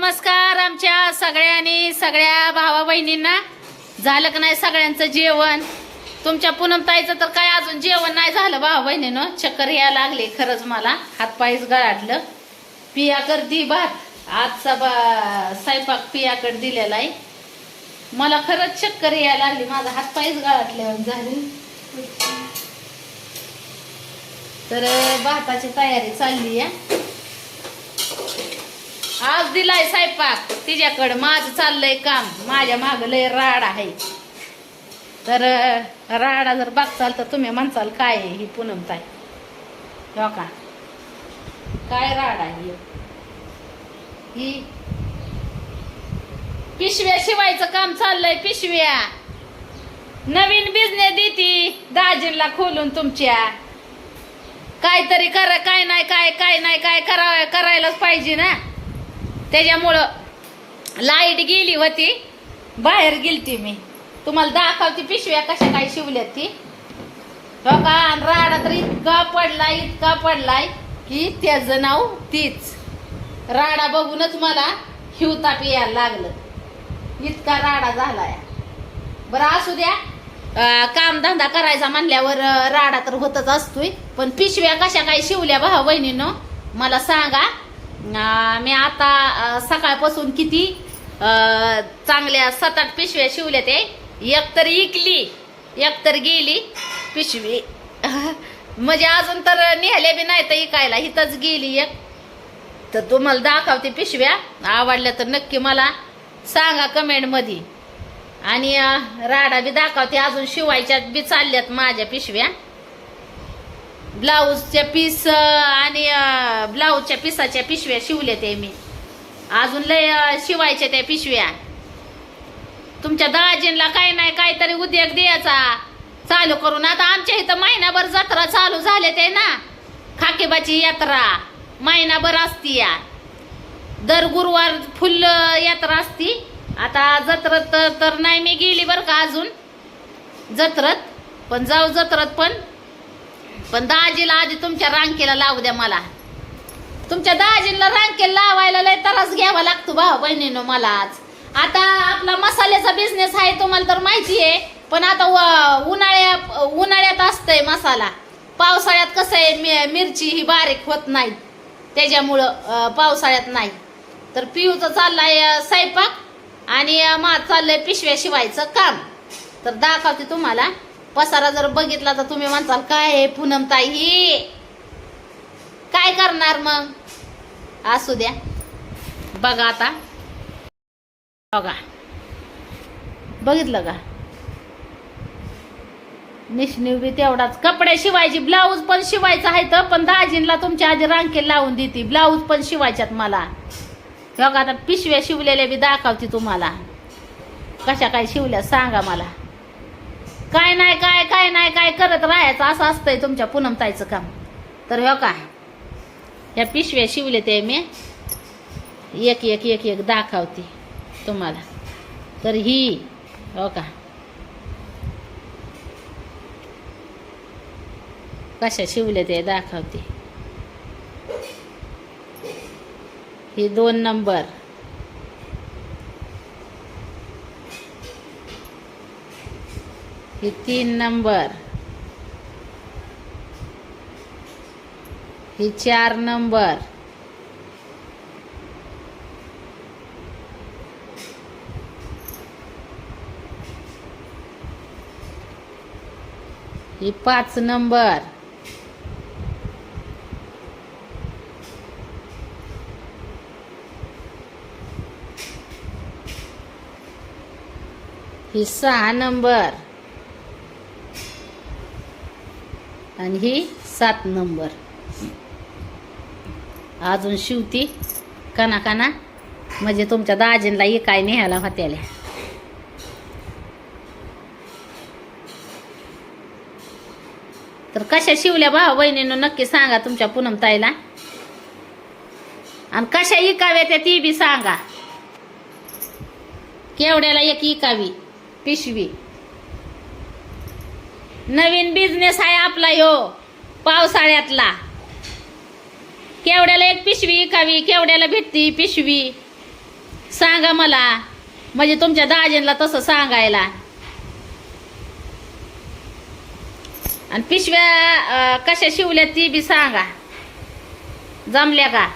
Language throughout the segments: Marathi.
नमस्कार आमच्या सगळ्यांनी सगळ्या भावा बहिणींना झालं का नाही सगळ्यांचं जेवण? तुमच्या पूनमताईचं तर काय अजून जेवण नाही झालं भावा बहिणीनं चक्कर यायला लागले खरंच मला. हातपायच गळाटलं. पिया करती भात. आजचा बा स्वयंपाक पियाकडे दिलेला आहे. मला खरंच चक्कर यायला लागली. माझा हातपायच गळाटल्यावर झाली. तर भाताची तयारी चालली आहे. आज दिलाय स्वयंपाक. तिच्याकडं माझं चाललंय काम. माझ्या माग लय राड आहे. तर राडा जर बघताल तर तुम्ही म्हणसाल काय आहे ही पूनम ताई? हो का? काय राड आहे ही? पिशव्या शिवायचं काम चाललंय पिशव्या. नवीन बिझनेस देती दाजींला खोलून तुमच्या. काहीतरी करा काय नाही काय काय नाही काय करा करायलाच पाहिजे ना. त्याच्यामुळं लाइट गेली होती. बाहेर गेलती मी. तुम्हाला दाखवते पिशव्या कशा काय शिवल्यात ती. हो का आणि राडा तर इतका पडलाय इतका पडलाय की त्याचं नाव तीच. राडा बघूनच मला हिवताप यायला लागलं. इतका राडा झालाय. बरं असू द्या. कामधंदा करायचा म्हणल्यावर राडा तर होतच असतोय. पण पिशव्या कशा काय शिवल्या भाऊ बहिणीनं मला सांगा. मी आता सकाळपासून किती चांगल्या सात आठ पिशव्या शिवल्या ते. एक तर इकली एक तर गेली पिशवी. म्हणजे अजून तर निघाल्या बी नाही तर इकायला हिथंच गेली एक. तर तुम्हाला दाखवते पिशव्या. आवडल्या तर नक्की मला सांगा कमेंटमध्ये. आणि राडा बी दाखवते अजून शिवायच्या बी चालल्यात माझ्या पिशव्या. ब्लाऊजच्या पीस आणि ब्लाऊजच्या पिसाच्या पिशव्या शिवल्या ते मी. अजून लय शिवायच्या त्या पिशव्या. तुमच्या दाजींला काही नाही काहीतरी उद्योग द्यायचा. चालू करून आता आमच्या इथं महिनाभर जत्रा चालू झाले ते ना. खाकेबाची यात्रा महिनाभर असती या. दर गुरुवार फुल यात्रा असती. आता जत्रत तर नाही मी गेली बरं का अजून. जत्रत पण जाऊ जत्रत पण. पण दाजीला आधी तुमच्या रांकेला लावू द्या मला. तुमच्या दाजीला रांकेला लावायला लय त्रास घ्यावा लागतो भाऊ बहिणीनं मला आज. आता आपला मसाल्याचा बिझनेस आहे तुम्हाला तर माहिती आहे पण आता व- उन्हाळ्या उन्हाळ्यात असतंय मसाला. पावसाळ्यात कसं आहे मि- मिरची ही बारीक होत नाही. त्याच्यामुळं पावसाळ्यात नाही. तर पिऊचं चाललाय स्वयंपाक आणि माझं चाललंय पिशव्या शिवायचं काम. तर दाखवते तुम्हाला. पसारा जर बघितला तर तुम्ही म्हणताल काय हे पूनम ताई? ही काय करणार मग? असू द्या. बघा आता. बघा. बघितलं का? मिशनी बी तेवढाच. कपडे शिवायची ब्लाऊज पण शिवायचं आहे तर पण दाजींला तुमच्या आधी रांकेल लावून देते. ब्लाऊज पण शिवायच्यात मला. बघा आता पिशव्या शिवलेल्या बी दाखवते तुम्हाला. कशा काय शिवल्या सांगा मला. काय नाही काय काय नाही काय करत राहायचं? असं असतंय तुमच्या पूनमताईचं काम. तर हो का? ह्या पिशव्या शिवले ते मी. एक एक एक एक दाखवते तुम्हाला. तर ही हो का? कशा शिवले ते दाखवते. ही दोन नंबर. ही तीन नंबर. ही चार नंबर. ही पाच नंबर. ही सहा नंबर. आणि ही सात नंबर. अजून शिवती काना काना म्हणजे तुमच्या दाजींला ये काय न्यायला होत्याल्या. तर कशा शिवल्या भाऊ बहिणीनं नक्की सांगा तुमच्या पूनम ताईला. आणि कशा इकाव्या त्या ती बी सांगा. केवढ्याला एक इकावी पिशवी. नवीन बिझनेस आहे आपला यो पावसाळ्यातला. केवढ्याला एक पिशवी इकावी केवढ्याला भेटती पिशवी? सांगा मला. म्हणजे तुमच्या दाजींना तसं सांगायला. आणि पिशव्या कशा शिवल्या ती बी सांगा. जमल्या का?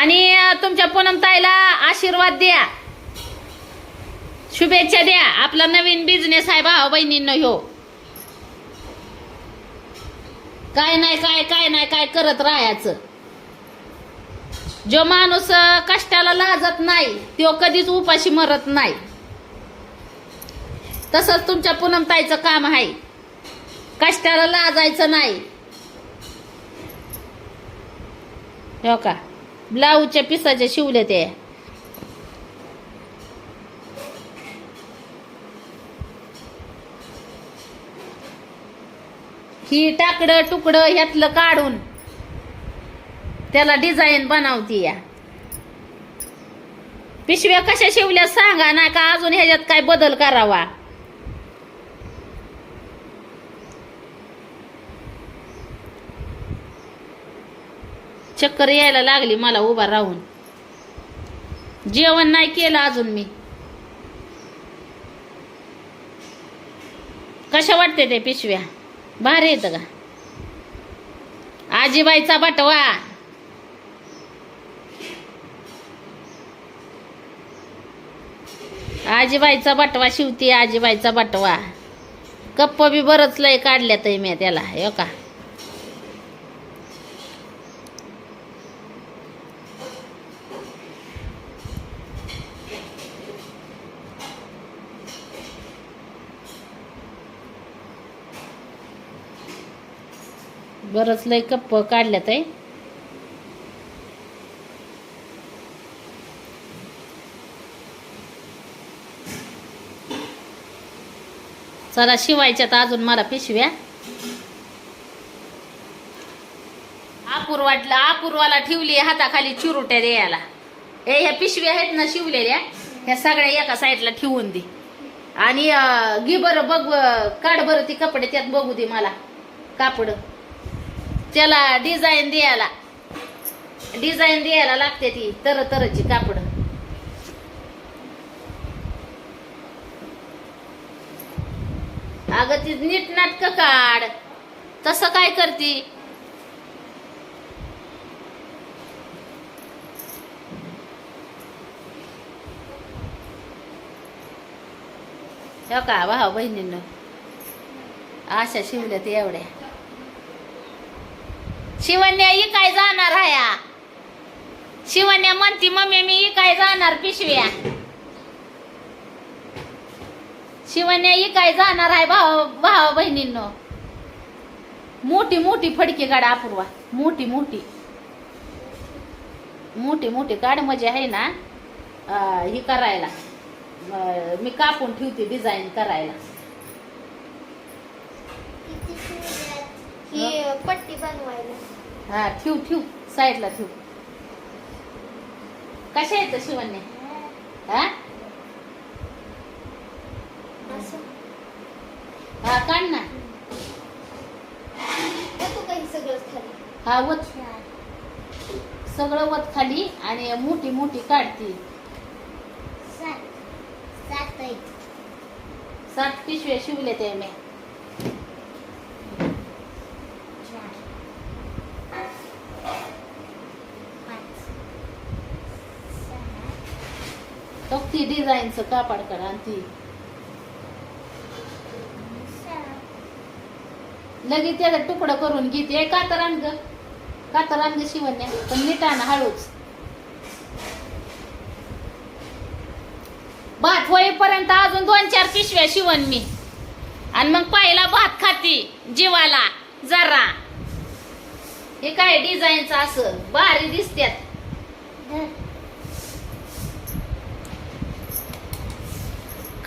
आणि तुमच्या पूनम ताईला आशीर्वाद द्या. शुभेच्छा द्या. आपला नवीन बिझनेस आहे भाऊ बहिणींनो ह्यो. काय नाही काय काय नाही काय करत राहायचं. जो माणूस कष्टाला लाजत नाही तो कधीच उपाशी मरत नाही. तसंच तुमच्या पूनमताईचं काम आहे. कष्टाला लाजायचं नाही. हो का? ब्लाऊजच्या पिसाच्या शिवले ते ही टाकडं तुकडं ह्यातलं काढून त्याला डिझाईन बनवती या. पिशव्या कशा शिवल्या सांगा ना का अजून ह्याच्यात काय बदल करावा. चक्कर यायला लागली मला उभा राहून. जेवण नाही केलं अजून मी. कशा वाटते ते पिशव्या? भारी येतं का? आजीबाईचा बटवा. आजीबाईचा बटवा शिवती आजीबाईचा बटवा. कप्प बी बरंच लय काढल्यात मी त्याला हो का? बरंच लय कप्प काढल्यात आहे. चला शिवायच्यात अजून मला पिशव्या. अपूर्वाटला अपूर्वाला ठेवली हाताखाली चिरुट्या द्यायला. हे ह्या पिशव्या आहेत ना शिवलेल्या ह्या सगळ्या एका साईडला ठेवून दे. आणि गिबर घे बरं बघ काढ बरं ती कपडे त्यात बघू दे मला. कापड. त्याला डिझाईन द्यायला. डिझाईन द्यायला लागते ती तर तरची कापड. अगं ती नीट नाटक काढ. तसं काय करती? हो का भाऊ बहिणीनं? अशा शिवल्या ते एवढ्या. शिवन्या ही काय जाणार हाया शिवण्या म्हणती मम्मी मी ही काय जाणार पिशव्या? शिवन्या ही काय जाणार आहे भावा भावा बहिणींनो? मोठी मोठी फडकी काढ अपूर्वा मोठी मोठी. मोठी मोठी काढ म्हणजे आहे ना ही करायला. मी कापून ठेवते डिझाईन करायला किती शिवल्यात? ही बनवायला. हा ठेव ठेव. साईडला ठेव. कशा येतं शिवण्या हा? हा काढ ना. तू काही सगळंच खाली. हा वत. सगळं वत खाली आणि मोठी मोठी काढती सात. पिशव्या शिवल्या त्या मी चार पाच सहा तो ती डिझाईनचं कापड करा आणि ती. लगेच त्याचा तुकडं करून घेते. कातर आण ग. कातर आण ग शिवण्या. पण नीटान हळूच. भात होईपर्यंत अजून दोन चार पिशव्या शिवण मी. आणि मग पहिला भात खाती जीवाला जरा. हे काय डिझाईनचं असं? भारी दिसत्यात.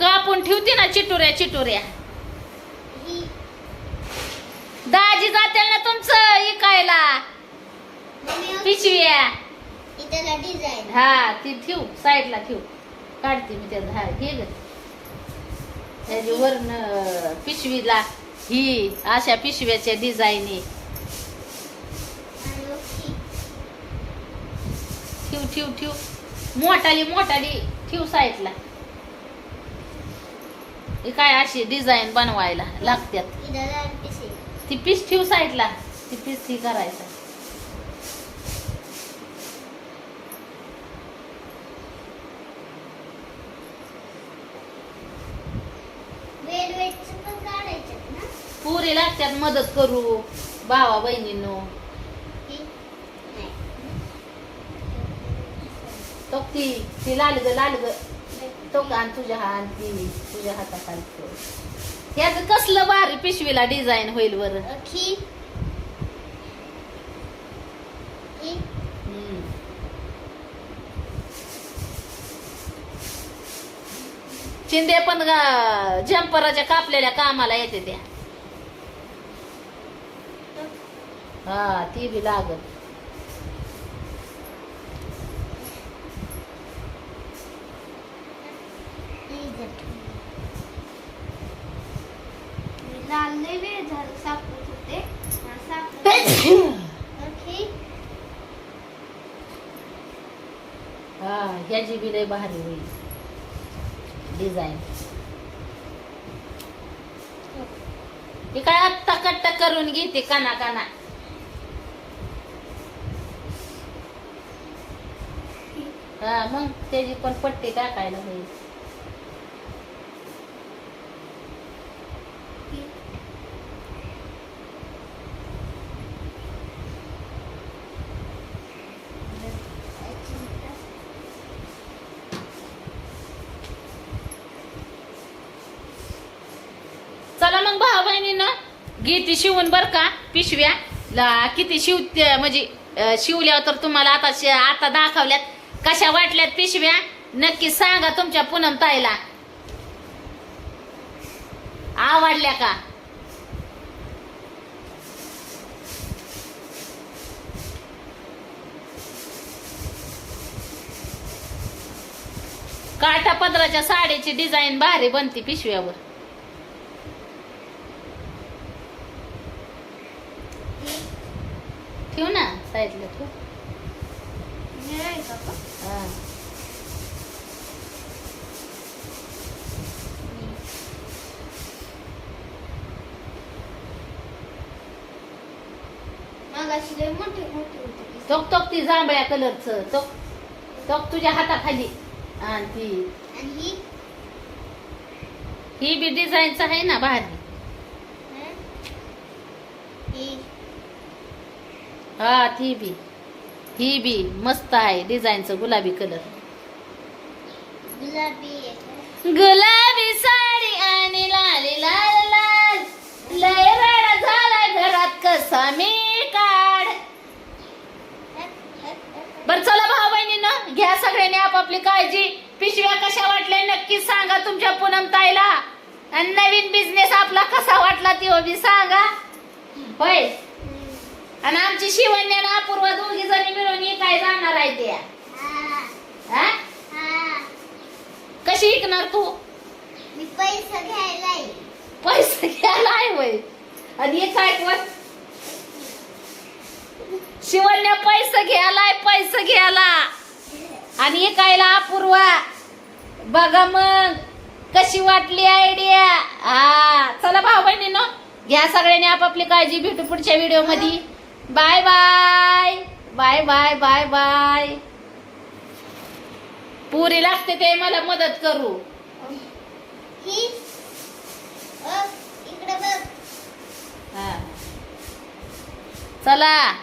कापून ठेवते ना चिटुऱ्या चिटुऱ्या. दाजी जाते ना तुमचं इकायला. पिशव्या. ही हा ती ठेव साईडला ठेव. काढते मी त्याचं हा घे ग. त्याची वरण पिशवीला ही अशा पिशव्याच्या डिझाईनी ही. ठेव ठेव ठेव. मोठाली मोठाली. ठेव साईडला. ही काय अशी डिझाईन बनवायला पिसे ती पीस ठेव साईडला. ती पीस ही करायचं. पुरी लागत्यात मदत करू. भावा बहिणींनो. नाही तो ती ती लाल ग लाल ग तो कान तुझ्या हात ती तुझ्या हाताखाली ठेव. याचं कसलं भारी पिशवीला डिझाईन होईल बरं. हम्म. चिंदे पण जम्पराच्या कापलेल्या कामाला येते त्या. हा ती बी लागत ही जट मी लाल सापडत होते हा, हा ह्याची बी लय भारी होईल. डिझाईन हे काय आत्ता कट्टा करून घेते काना काना. हा मग त्याची पण पट्टी टाकायला होईल चला मग भाऊ बहिणीनं घेते शिवून बरं का पिशव्या. ला किती शिव म्हणजे शिवल्या तर तुम्हाला आता आता दाखवल्यात. कशा वाटल्यात पिशव्या? नक्की सांगा तुमच्या पूनम ताईला. आवडल्या का? काठा पदराच्या साडीची डिझाईन भारी बनती पिशव्यावर. ठेव ना साईडला ठेव. हा. तोक तोक ती. जांभळ्या कलरचं. तोक तोक तुझ्या हाताखाली. आणि ती. आणि ही? ही बी डिझाईनच आहे ना भारी हं? ही हा ती बी ही बी मस्त आहे डिझाईनचं गुलाबी कलर गुलाबी साडी आणि लाली लाल लाल लय वेळा झाला घरात कसा मी काढ. बर चला भाऊ बहिणीनं घ्या सगळ्यांनी आपापली काळजी पिशव्या कशा वाटल्या नक्की सांगा तुमच्या पूनम ताईला आणि नवीन बिझनेस आपला कसा वाटला ती बी सांगा होय हं. आणि आमची शिवण्या आणि अपूर्वा दोघी जणी मिळून काय जाणार आहे त्या? हा, हा? हा. कशी ऐकणार तू? मी पैसा घ्यायला. पैसे घ्यायला आहे वय. आणि हे काय कोण? शिवण्या पैसे घ्यायलाय पैसे घ्यायला. आणि हे कायला अपूर्वा? बघा मग कशी वाटली आयडिया हा. चला भाऊ बहिणीनो घ्या सगळ्यांनी आपापली काळजी भेटू पुढच्या व्हिडिओमध्ये. Bye bye. Bye bye bye bye. पुरी लागते ते मला मदत करू. चला.